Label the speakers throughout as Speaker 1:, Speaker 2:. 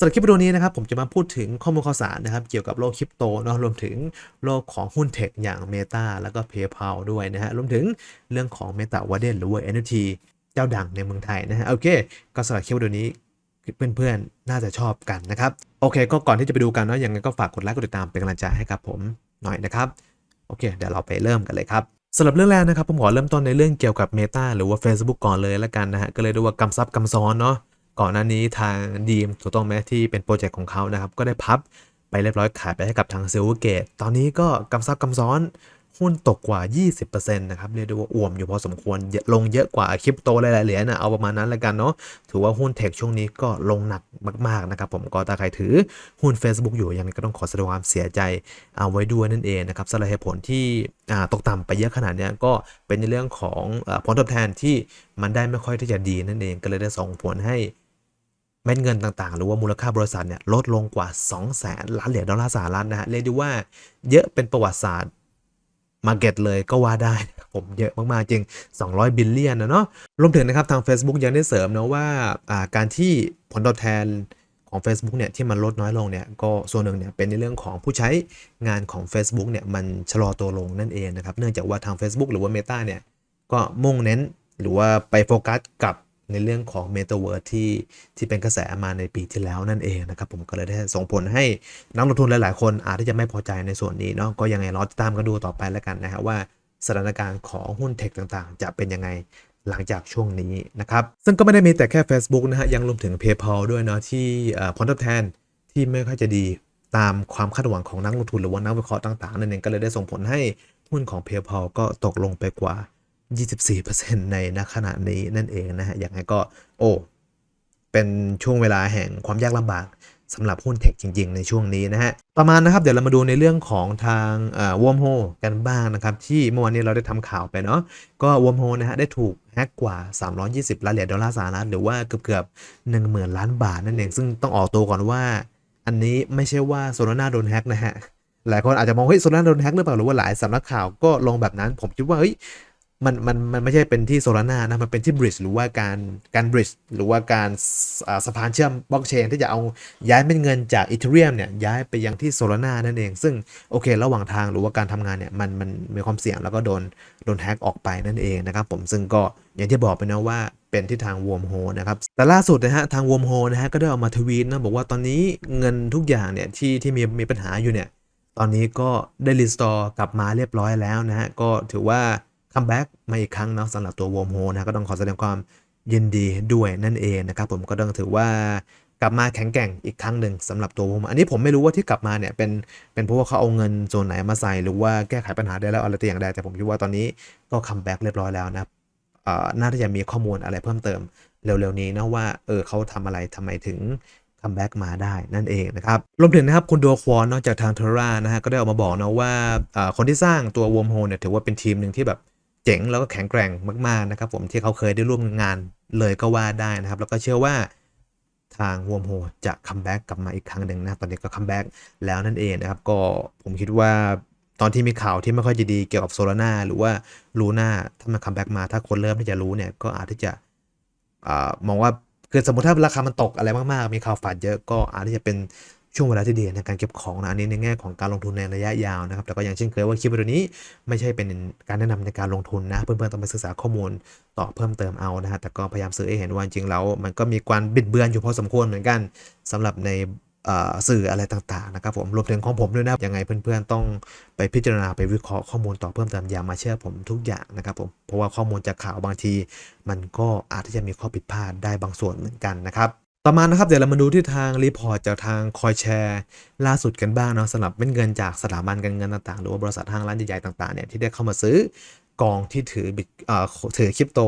Speaker 1: สำหรับคลิปวิดีโอนี้นะครับผมจะมาพูดถึงข้อมูลข่าวสารนะครับ เกี่ยวกับโลกคริปโตเนาะรวมถึงโลกของหุ้นเทคอย่าง Meta แล้วก็ PayPal ด้วยนะฮะรวมถึงเรื่องของ Meta w a d e n หรือว่า NFT เจ้าดังในเมืองไทยนะฮะโอเค ก็สำหรับคลิปวิดีโอนี้เพื่อนๆ น่าจะชอบกันนะครับ โอเค ก็ก่อนที่จะไปดูกันเนาะยังไงก็ฝากกดไลค์กดติดตามเป็นกำลังใจให้กับผมหน่อยนะครับโอเค เดี๋ยวเราไปเริ่มกันเลยครับสำหรับเรื่องแรกนะครับผมขอเริ่มต้นในเรื่องเกี่ยวกับ Meta หรือว่า Facebook ก่อนเลยแล้วกันนะฮะก็เลยดูว่ากำซับกำซ้อนเนาะ ก่อนหน้านี้ทางดีมถูกต้องไหมที่เป็นโปรเจกต์ของเขานะครับ ก็ได้พับไปเรียบร้อยขายไปให้กับทาง s ิล v e r g a t e ตอนนี้ก็กำซับกำซ้อนหุ้นตกกว่า 20%นะครับเรียกได้ว่าอ่วมอยู่พอสมควรลงเยอะกว่าคริปโตหลายๆเหรียญนะเอาประมาณนั้นล้วกันเนาะถือว่าหุ้นเทคช่วงนี้ก็ลงหนักมากๆนะครับผมก็ถ้าใครถือหุ้น Facebook อยู่ยังไงก็ต้องขอแสดงความเสียใจเอาไว้ด้วยนั่นเองนะครับสาเหตุผลที่ตกต่ำไปเยอะขนาดนี้ก็เป็นในเรื่องของผลตอบแทนที่มันได้ไม่ค่อยที่จะดีนั่นเองก็เลยได้ส่งผลให้ เม็ดเงินต่างๆ หรือว่ามูลค่าบริษัทเนี่ยลดลงกว่า 2 0 0แสนล้านเหรียญดอลลาร์สหรัฐนะฮะเรียกได้ว่าเยอะเป็นประวัติศาสตร์มาเก็ตเลยก็ว่าได้ผมเยอะมาก ๆ จริง 200 บิลเลียนนะเนาะรวมถึงนะครับ ทาง Facebook ยังได้เสริมนะว่าการที่ผลตอบแทนของ Facebook เนี่ยที่มันลดน้อยลงเนี่ยก็ส่วนหนึ่งเนี่ยเป็นในเรื่องของผู้ใช้งานของ Facebook เนี่ยมันชะลอตัวลงนั่นเองนะครับ เนื่องจากว่าทาง Facebook หรือว่า Meta เนี่ยก็มุ่งเน้นหรือว่าไปโฟกัสกับ ในเรื่องของ Metaverse ที่ที่เป็นกระแสมาในปีที่แล้วนั่นเองนะครับผมก็เลยได้ส่งผลให้นักลงทุนหลาย ๆ คนอาจจะไม่พอใจในส่วนนี้เนาะก็ยังไงรอติดตามกันดูต่อไปแล้วกันนะฮะว่าสถานการณ์ของหุ้นเทคต่างๆ จะเป็นยังไงหลังจากช่วงนี้นะครับ ซึ่งก็ไม่ได้มีแต่แค่ Facebook นะฮะ ยังรวมถึง PayPal ด้วยเนาะที่ผลตอบแทนที่ไม่ค่อยจะดีตามความคาดหวังของนักลงทุนหรือว่านักวิเคราะห์ต่างๆนั่นเองก็เลยได้ส่งผลให้หุ้นของ PayPal ก็ตกลงไปกว่า 24%ในณขณะนี้นั่นเองนะฮะอย่างไรก็โอ้เป็นช่วงเวลาแห่งความยากลำบากสำหรับหุ้นเทคจริง ๆ ในช่วงนี้นะฮะ ประมาณนะครับ เดี๋ยวเรามาดูในเรื่องของทางวอมโฮกันบ้างนะครับ ที่เมื่อวานนี้เราได้ทำข่าวไปเนาะก็วอมโฮนะฮะ ได้ถูกแฮกกว่า 320 ล้านเหรียญดอลลาร์สหรัฐหรือว่าเกือบๆ10,000 ล้านบาทนั่นเอง ซึ่งต้องออกตัวก่อนว่า อันนี้ไม่ใช่ว่าโซลาร่าโดนแฮกนะฮะหลายคนอาจจะมองเฮ้ยโซลาร่าโดนแฮกหรือเปล่าหรือว่าหลายสำนักข่าวก็ลงแบบนั้น ผมคิดว่าเฮ้ย มันมันมันไม่ใช่เป็นที่โซลาร่านะ มันเป็นที่บริดจ์หรือว่าการการบริดจ์หรือว่าการสะพานเชื่อมบล็อกเชนที่จะเอาย้ายเป็นเงินจากอีเทเรียมเนี่ยย้ายไปยังที่โซลาร่านั่นเอง ซึ่งโอเค ระหว่างทางหรือว่าการทำงานเนี่ยมันมันมีความเสี่ยงแล้วก็โดนโดนแฮกออกไปนั่นเองนะครับผมซึ่งก็อย่างที่บอกไปนะว่าเป็นที่ทางวอมโฮนะครับ แต่ล่าสุดนะฮะทางวอมโฮนะฮะก็ได้ออกมาทวีตนะบอกว่าตอนนี้เงินทุกอย่างเนี่ยที่ที่มีมีปัญหาอยู่เนี่ยตอนนี้ก็ได้รีสตอร์กลับมาเรียบร้อยแล้วนะฮะก็ถือว่า คัมแบ็กมาอีกครั้งเนาะสำหรับตัววอมโฮนะก็ต้องขอแสดงความยินดีด้วยนั่นเองนะครับผมก็ต้องถือว่ากลับมาแข็งแกร่งอีกครั้งหนึ่งสำหรับตัววอมอันนี้ผมไม่รู้ว่าที่กลับมาเนี่ยเป็นเป็นเพราะว่าเขาเอาเงินโซนไหนมาใส่หรือว่าแก้ไขปัญหาได้แล้วอะไรตัวอย่างใดแต่ผมคิดว่าตอนนี้ก็คัมแบ็กเรียบร้อยแล้วนะน่าจะมีข้อมูลอะไรเพิ่มเติมเร็วๆนี้นะว่าเออเขาทำอะไรทำไมถึงคัมแบ็กมาได้นั่นเองนะครับ รวมถึงนะครับคุณดัวควอนนอกจากทางเทอร่านะฮะก็ได้ออกมาบอกนะว่าคนที่สร้างตัววอมโฮเนี่ยถือว่าเป็นทีมหนึ่งที่แบบ จ๋งแล้วก็แข็งแกร่งมากๆนะครับผมที่เขาเคยได้ร่วมงานเลยก็ว่าได้นะครับ แล้วก็เชื่อว่าทางวอมโฮจะคัมแบ็กกลับมาอีกครั้งหนึ่งนะ ตอนนี้ก็คัมแบ็กแล้วนั่นเองนะครับ ก็ผมคิดว่าตอนที่มีข่าวที่ไม่ค่อยจะดีเกี่ยวกับโซลาร่าหรือว่าลูน่าถ้ามันคัมแบ็กมาถ้าคนเริ่มที่จะรู้เนี่ยก็อาจที่จะอมองว่าคือสมมติถ้าราคามันตกอะไรมากๆ มีข่าวฝันเยอะก็อาจที่จะเป็น ช่วงเวลาที่ดีในการเก็บของนะอันนี้ในแง่ของการลงทุนในระยะยาวนะครับ แต่ก็อย่างเช่นเคยว่าคลิปวิดีโอนี้ไม่ใช่เป็นการแนะนำในการลงทุนนะเพื่อนๆต้องไปศึกษาข้อมูลต่อเพิ่มเติมเอานะฮะแต่ก็พยายามซื้อให้เห็นว่าจริงแล้ว มันก็มีการบิดเบือนอยู่พอสมควรเหมือนกันสำหรับในสื่ออะไรต่างๆนะครับผมรวมถึงของผมด้วยนะยังไงเพื่อนๆต้องไปพิจารณาไปวิเคราะห์ข้อมูลต่อเพิ่มเติมอย่ามาเชื่อผมทุกอย่างนะครับผมเพราะว่าข้อมูลจากข่าวบางที มันก็อาจจะมีข้อผิดพลาดได้บางส่วนเหมือนกันนะครับ ต่อมานะครับเดี๋ยวเรามาดูที่ทางรีพอร์ตจากทางคอยแชร์ล่าสุดกันบ้างเนาะสำหรับเป็นเงินจากสถาบันการเงินต่างๆ หรือว่าบริษัทห้างร้านใหญ่ๆต่างๆเนี่ยที่ได้เข้ามาซื้อกองที่ถือบิตเอ่อถือคริปโต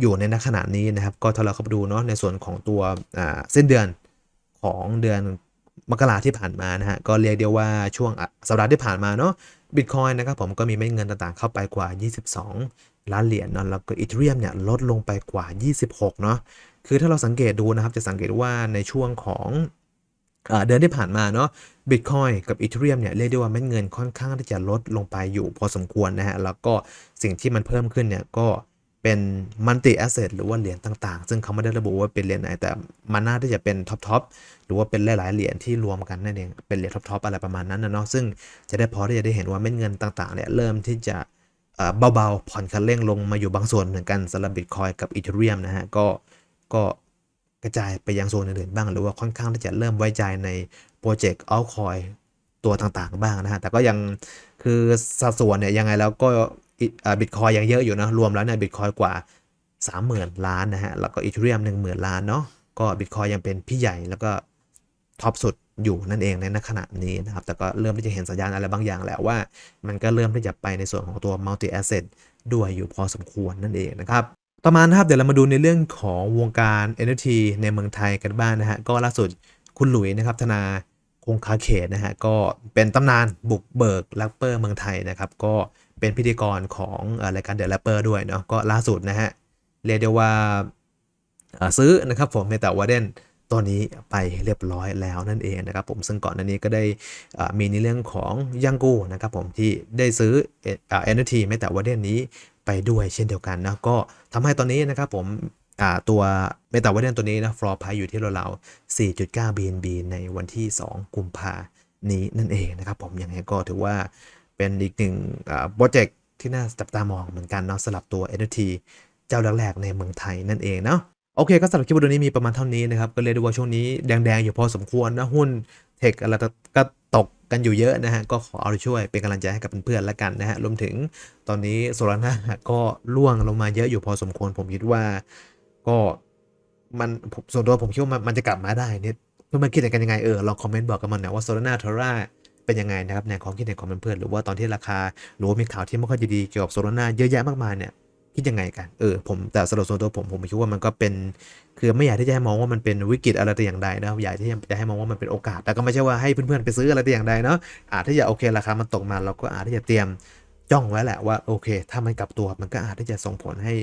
Speaker 1: อยู่ในขณะนี้นะครับ ก็ถ้าเราเข้าไปดูเนาะในส่วนของตัวอ่าเส้นเดือนของเดือนมกราที่ผ่านมานะฮะก็เรียกได้ว่าช่วงสัปดาห์ที่ผ่านมาเนาะบิตคอยนะครับผมก็มีเม็ดเงินต่างๆ เข้าไปกว่า 22 ล้านเหรียญเนาะแล้วก็อีเทเรียมเนี่ยลดลงไปกว่า 26 เนาะ คือถ้าเราสังเกตดูนะครับ จะสังเกตว่าในช่วงของเดือนที่ผ่านมาเนาะบิตคอยกับอีเทเรียมเนี่ยเรียกได้ว่าเม็ดเงินค่อนข้างที่จะลดลงไปอยู่พอสมควรนะฮะ แล้วก็สิ่งที่มันเพิ่มขึ้นเนี่ยก็เป็นมัลติแอสเซทหรือว่าเหรียญต่างๆ ซึ่งเขาไม่ได้ระบุว่าเป็นเหรียญไหนแต่มันน่าที่จะเป็นท็อปทอปหรือว่าเป็นหลายๆเหรียญที่รวมกันนั่นเองเป็นเหรียญท็อปทอปอะไรประมาณนั้นนะเนาะซึ่งจะได้พอที่จะได้เห็นว่าเม็ดเงินต่างๆเนี่ยเริ่มที่จะเอ่อเบาๆผ่อนคันเร่งลงมาอยู่บางส่วนเหมือนกันสำหรับบิตคอยกับอีเทเรียมนะฮะก็ ก็กระจายไปยังโซนอื่นๆบ้าง หรือว่าค่อนข้างที่จะเริ่มไว้ใจในโปรเจกต์อัลคอยตัวต่างๆ บ้างนะฮะ แต่ก็ยังคือสัดส่วนเนี่ยยังไงแล้วก็บิตคอยยังเยอะอยู่นะ รวมแล้วเนี่ยบิตคอยกว่า 30,000 ล้านนะฮะ แล้วก็อีเทเรียม10,000 ล้านเนาะ ก็บิตคอยยังเป็นพี่ใหญ่แล้วก็ท็อปสุดอยู่นั่นเองในขณะนี้นะครับ แต่ก็เริ่มที่จะเห็นสัญญาณอะไรบางอย่างแล้วว่า มันก็เริ่มที่จะไปในส่วนของตัว multi asset ด้วยอยู่พอสมควรนั่นเองนะครับ ต่อมานะครับเดี๋ยวเรามาดูในเรื่องของวงการ NFT ในเมืองไทยกันบ้างนะฮะก็ล่าสุดคุณหลุยนะครับธนาคงคาเขตนะฮะก็เป็นตำนานบุกเบิกแรปเปอร์เมืองไทยนะครับก็เป็นพิธีกรของรายการเดอะแรปเปอร์ด้วยเนาะก็ล่าสุดนะฮะเรียกได้ว่าซื้อนะครับผมเมตาวาเดนตัวนี้ไปเรียบร้อยแล้วนั่นเองนะครับผมซึ่งก่อนหน้านี้ก็ได้มีในเรื่องของยังกูนะครับผมที่ได้ซื้อเอ่อ NFT เมตาวาเดนนี้ ไปด้วยเช่นเดียวกันนะก็ทำให้ตอนนี้นะครับผมตัวเมตาวเดนตัวนี้นะฟลอร์ไพอยู่ที่ราวๆ4.9 BNB ในวันที่ 2 กุมภานี้นั่นเองนะครับผมยังไงก็ถือว่าเป็นอีกหนึ่งโปรเจกต์ที่น่าจับตามองเหมือนกันเนาะสำหรับตัว NFT เจ้าแรกๆในเมืองไทยนั่นเองเนาะโอเค ก็สำหรับคลิปวิดีโอนี้มีประมาณเท่านี้นะครับ ก็เรียด้ว่าช่วงนี้แดงๆ อยู่พอสมควรนะ หุ้นเทคอะไรก็ กันอยู่เยอะนะฮะก็ขอเอาช่วยเป็นกำลังใจให้กับเพื่อนๆแล้วกันนะฮะรวมถึงตอนนี้โซลาร่าก็ล่วงลงมาเยอะอยู่พอสมควรผมคิดว่าก็มันผมส่วนตัวผมคิดว่ามันจะกลับมาได้เนี่ยเพื่อนๆคิดกันยังไงเออลองคอมเมนต์บอกกันมาหน่อยว่าโซลาร่าทอร่าเป็นยังไงนะครับในความคิดเห็นของเพื่อนๆหรือว่าตอนที่ราคาหรือว่ามีข่าวที่ไม่ค่อยดีๆเกี่ยวกับโซลาร่าเยอะแยะมากมายเนี่ย คิดยังไงกัน เออ ผมแต่สรับส่วนตัวผมผมคิดว่ามันก็เป็น คือไม่อยากที่จะให้มองว่ามันเป็นวิกฤตอะไรแต่อย่างใดนะอยากที่จะให้มองว่ามันเป็นโอกาส แต่ก็ไม่ใช่ว่าให้เพื่อนๆไปซื้ออะไรแต่อย่างใดเนาะ อาจที่จะโอเคราคา มันตกมาเราก็อาจที่จะเตรียมจ้องไว้แหละว่าโอเค ถ้ามันกลับตัวมันก็อาจที่จะส่งผลให้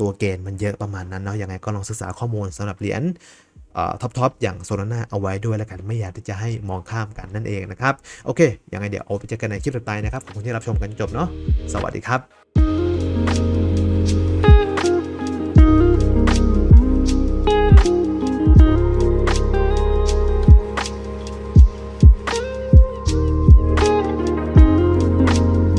Speaker 1: ตัวเกณฑ์มันเยอะประมาณนั้นเนาะ ยังไงก็ลองศึกษาข้อมูลสำหรับเหรียญท็อปทอปอย่างโซลาร่าเอาไว้ด้วยแล้วกัน ไม่อยากที่จะให้มองข้ามกันนั่นเองนะครับ โอเค ยังไงเดี๋ยวเอาไปเจอกันในคลิปต่อไปนะครับ ขอบคุณที่รับชมกันจบเนาะ สวัสดีครับ